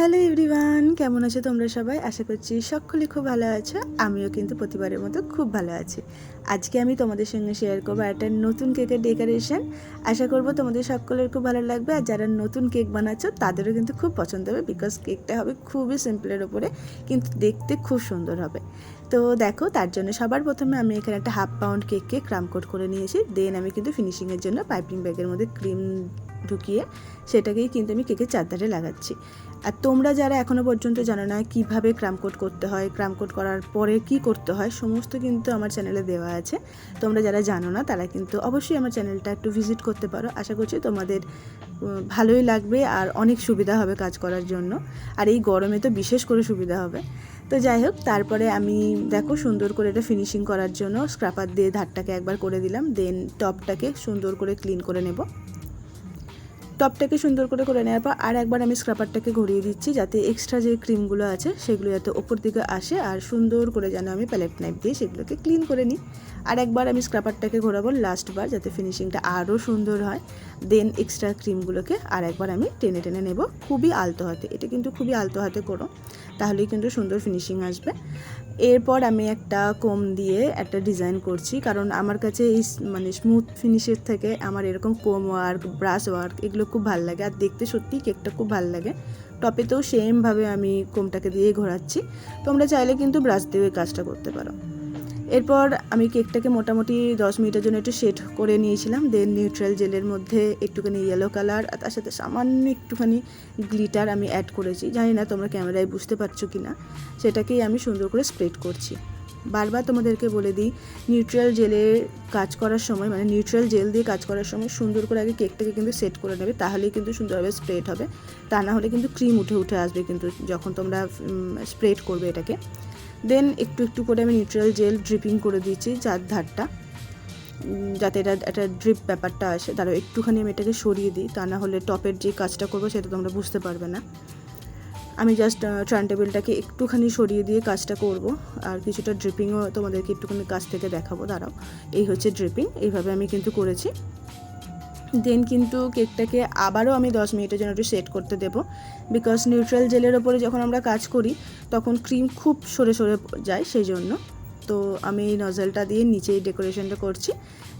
Hello everyone, কেমন আছো তোমরা সবাই? আশা করছি সকলে খুব ভালো আছো। আমিও কিন্তু প্রতিবারের মতো খুব ভালো আছি। আজকে আমি তোমাদের সঙ্গে শেয়ার করব একটা নতুন কেকের ডেকোরেশন আশা করব তোমাদের সকলের খুব ভালো লাগবে। আর যারা নতুন কেক বানাচ্ছ, তাদেরও কিন্তু খুব পছন্দ হবে বিকজ কেকটা হবে খুবই সিম্পলের ওপরে কিন্তু দেখতে খুব সুন্দর হবে। তো দেখো, তার জন্য সবার প্রথমে আমি এখানে একটা হাফ পাউন্ড কেককে ক্রাম কোট করে নিয়েছি। দেন আমি কিন্তু ফিনিশিংয়ের জন্য পাইপিং ব্যাগের মধ্যে ক্রিম ঢুকিয়ে সেটাকেই কিন্তু আমি কেকের চারধারে লাগাচ্ছি। আর তোমরা যারা এখনও পর্যন্ত জানো না কীভাবে কোট করতে হয় কোট করার পরে কি করতে হয়, সমস্ত কিন্তু আমার চ্যানেলে দেওয়া আছে। তোমরা যারা জানো না তারা কিন্তু অবশ্যই আমার চ্যানেলটা একটু ভিজিট করতে পারো। আশা করছি তোমাদের ভালোই লাগবে আর অনেক সুবিধা হবে কাজ করার জন্য। আর এই গরমে তো বিশেষ করে সুবিধা হবে। তো যাই হোক, তারপরে আমি দেখো সুন্দর করে এটা ফিনিশিং করার জন্য স্ক্রাপার দিয়ে ধারটাকে একবার করে দিলাম। দেন টপটাকে সুন্দর করে ক্লিন করে নেব। টপটাকে সুন্দর করে করে নেওয়ার পর আর একবার আমি স্ক্রাপারটাকে ঘুরিয়ে দিচ্ছি যাতে এক্সট্রা যে ক্রিমগুলো আছে সেগুলো যাতে ওপর দিকে আসে আর সুন্দর করে যেন আমি প্যালেট নাইফ দিয়ে সেগুলোকে ক্লিন করে নিই। আর একবার আমি স্ক্রাপারটাকে ঘোরাবো লাস্টবার যাতে ফিনিশিংটা আরও সুন্দর হয়। দেন এক্সট্রা ক্রিমগুলোকে আর একবার আমি টেনে টেনে নেব। খুবই আলতো হাতে, এটা কিন্তু খুবই আলতো হাতে করো, তাহলেই কিন্তু সুন্দর ফিনিশিং আসবে। এরপর আমি একটা কোম দিয়ে একটা ডিজাইন করছি, কারণ আমার কাছে এই মানে স্মুথ ফিনিশের থেকে আমার এরকম কোম ওয়ার্ক ব্রাশ ওয়ার্ক এগুলো খুব ভালো লাগে আর দেখতে সত্যিই কেকটা খুব ভালো লাগে। টপেতেও সেমভাবে আমি কোমটাকে দিয়ে ঘোরাচ্ছি। তোমরা চাইলে কিন্তু ব্রাশ দিয়ে ওই কাজটা করতে পারো। এরপর আমি কেকটাকে মোটামুটি দশ মিনিটের জন্য একটু সেট করে নিয়েছিলাম দেন নিউট্রাল জেলের মধ্যে একটুখানি ইয়েলো কালার আর তার সাথে সামান্য একটুখানি গ্লিটার আমি অ্যাড করেছি। জানি না তোমরা ক্যামেরায় বুঝতে পারছ কি না সেটাকেই আমি সুন্দর করে স্প্রেড করছি। বারবার তোমাদেরকে বলে দিই নিউট্রাল জেলে কাজ করার সময় মানে নিউট্রাল জেল দিয়ে কাজ করার সময় সুন্দর করে আগে কেকটাকে কিন্তু সেট করে নেবে, তাহলেই কিন্তু সুন্দরভাবে স্প্রেড হবে। তা না হলে কিন্তু ক্রিম উঠে উঠে আসবে কিন্তু যখন তোমরা স্প্রেড করবে এটাকে। দেন একটু একটু করে আমি নিউট্রাল জেল ড্রিপিং করে দিয়েছি চার ধারটা। যাতে এটা একটা ড্রিপ ব্যাপারটা আসে। তারও একটুখানি আমি এটাকে সরিয়ে দিই, তা না হলে টপের যে কাজটা করব সেটা তোমরা বুঝতে পারবে না। আমি জাস্ট ট্রান টেবিলটাকে একটুখানি সরিয়ে দিয়ে কাজটা করব। আর কিছুটা ড্রিপিংও তোমাদেরকে একটুখানি কাছ থেকে দেখাবো। দাঁড়াও, এই হচ্ছে ড্রিপিং এইভাবে আমি কিন্তু করেছি। দেন কিন্তু কেকটাকে আবারও আমি দশ মিনিটের জন্য একটু সেট করতে দেবো। বিকজ নিউট্রাল জেলের ওপরে যখন আমরা কাজ করি, তখন ক্রিম খুব সরে সরে যায় সেই জন্য তো আমি এই নজলটা দিয়ে নিচেই ডেকোরেশনটা করছি,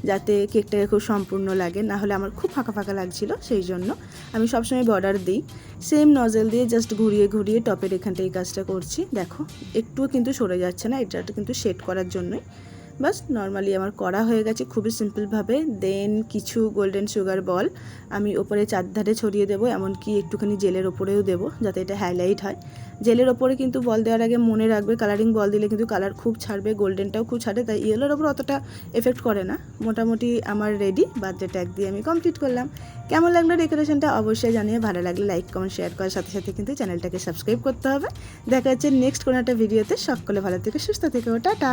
যাতে কেকটাকে খুব সম্পূর্ণ লাগে। না হলে আমার খুব ফাঁকা ফাঁকা লাগছিল সেই জন্য আমি সবসময় বর্ডার দিই। সেম নজল দিয়ে জাস্ট ঘুরিয়ে ঘুরিয়ে টপের এখানটা এই কাজটা করছি। দেখো, একটুও কিন্তু সরে যাচ্ছে না, এটা কিন্তু সেট করার জন্যই। বাস নর্মালি আমার করা হয়ে গেছে খুবই সিম্পলভাবে দেন কিছু গোল্ডেন সুগার বল আমি ওপরে চারধারে ছড়িয়ে দেবো, এমনকি একটুখানি জেলের ওপরেও দেবো, যাতে এটা হাইলাইট হয়। জেলের ওপরে কিন্তু বল দেওয়ার আগে মনে রাখবে কালারিং বল দিলে কিন্তু কালার খুব ছাড়বে গোল্ডেনটাও খুব ছাড়ে, তাই ইয়েলোর ওপর অতটা এফেক্ট করে না। মোটামুটি আমার রেডি বার্থডে ট্যাগ দিয়ে আমি কমপ্লিট করলাম। কেমন লাগল ডেকোরেশনটা অবশ্যই জানিয়ে ভালো লাগলে লাইক কমেন্ট শেয়ার করার সাথে সাথে কিন্তু চ্যানেলটাকে সাবস্ক্রাইব করতে হবে। দেখা যাচ্ছে নেক্সট কোনো একটা ভিডিওতে সকলে ভালো থেকে সুস্থ থেকে, টাটা!